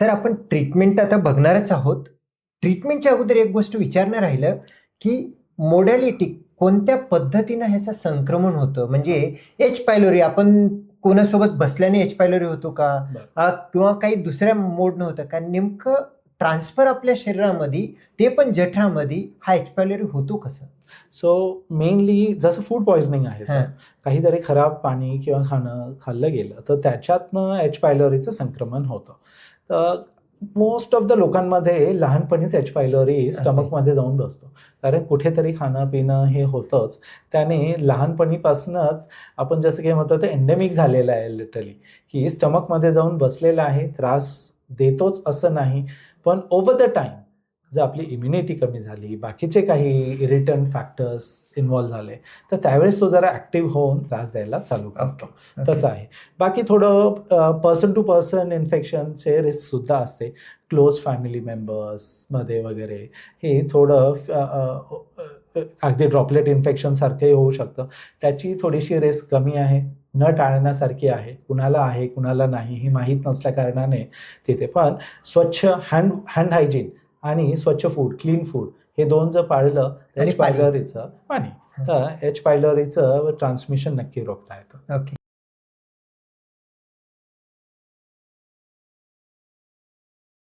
Sir आपण treatment आता बघणारच आहोत. ट्रीटमेंटच्या अगोदर एक गोष्ट विचारणं राहिलं की मोडॅलिटी कोणत्या पद्धतीनं ह्याचं संक्रमण होतं? म्हणजे एच पायलोरी आपण कोणासोबत बसल्याने एच पायलोरी होतो का? किंवा काही दुसऱ्या मोडनं होतं का? नेमकं ट्रान्सफर आपल्या शरीरामध्ये ते पण जठरामध्ये हा एच पायलोरी होतो कसं? सो मेनली जसं फूड पॉइझनिंग आहे काहीतरी खराब पाणी किंवा खाणं खाल्लं गेलं तर त्याच्यातनं एच पायलोरीचं संक्रमण होतं. तर मोस्ट ऑफ द लोकांमध्ये लहानपणीच एच पायलोरी स्टमकमध्ये जाऊन बसतो. कारण कुठेतरी खाणं पिणं हे होतंच. त्याने लहानपणीपासूनच आपण जसं काही म्हणतो ते एंडेमिक झालेलं आहे लिटरली की स्टमकमध्ये जाऊन बसलेलं आहे त्रास देतोच असं नाही. पण ओव्हर द टाईम जर आपली इम्युनिटी कमी झाली बाकीचे काही इरिटंट फॅक्टर्स इन्व्हॉल्व्ह झाले तर त्यावेळेस तो जरा ॲक्टिव्ह होऊन त्रास द्यायला चालू करतो. तसं आहे. बाकी थोडं पर्सन टू पर्सन इन्फेक्शनचे रिस्कसुद्धा असते. क्लोज फॅमिली मेंबर्समध्ये वगैरे हे थोडं अगदी ड्रॉपलेट इन्फेक्शनसारखंही होऊ शकतं. त्याची थोडीशी रिस्क कमी आहे. न टाळण्यासारखी आहे. कुणाला आहे कुणाला नाही हे माहीत नसल्या कारणाने तिथे पण स्वच्छ हँड हँड हायजीन आणि स्वच्छ फूड क्लीन फूड हे दोन जर पाळलं एच. पायलरीचं पाणी. तर एच पायलरीचं ट्रान्समिशन नक्की रोखता येतं. ओके